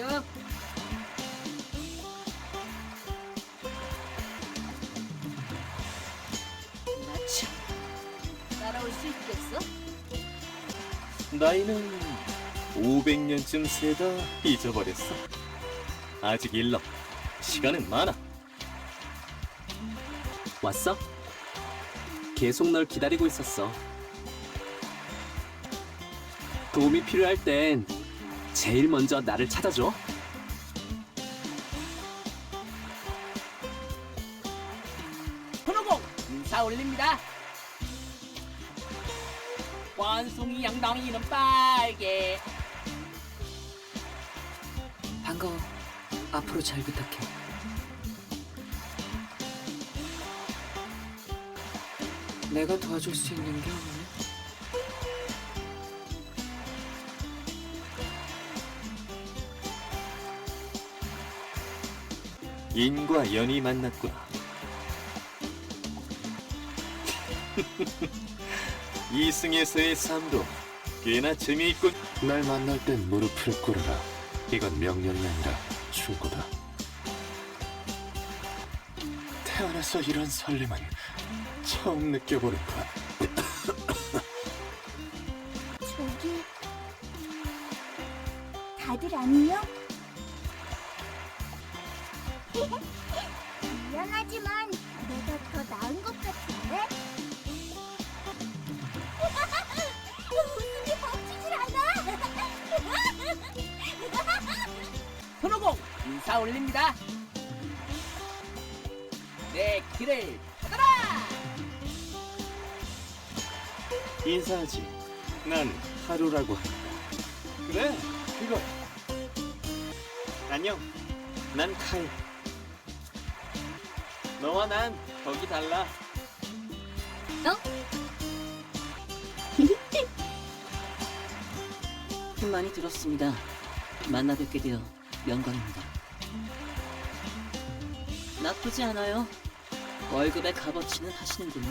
안녕. 나참 따라올 수 있겠어? 나이는 500년쯤 세다 잊어버렸어. 아직 일러. 시간은 많아. 왔어? 계속 널 기다리고 있었어. 도움이 필요할 땐 제일 먼저 나를 찾아줘. 손오공 인사 올립니다. 원숭이 양덩이 는 빨개. 반가워. 앞으로 잘 부탁해. 내가 도와줄 수 있는 게 없네. 인과 연이 만났구나. 이승에서의 삶도 꽤나 재미있군. 날 만날 땐 무릎을 꿇으라. 이건 명령이 아니라 충고다. 태어나서 이런 설렘은 처음 느껴보는 것. 저기 다들 안녕? 미안하지만 내가 더 나은 것 같은데? 웃음이 멈추질 않아! 손오공 인사 올립니다. 내 길을 받아라. 인사하지. 난 하루라고 한다. 그래, 그거. 안녕. 난 카이. 너와 난 덕이 달라. 힘 많이 들었습니다. 만나 뵙게 되어 영광입니다. 나쁘지 않아요. 월급의 값어치는 하시는군요.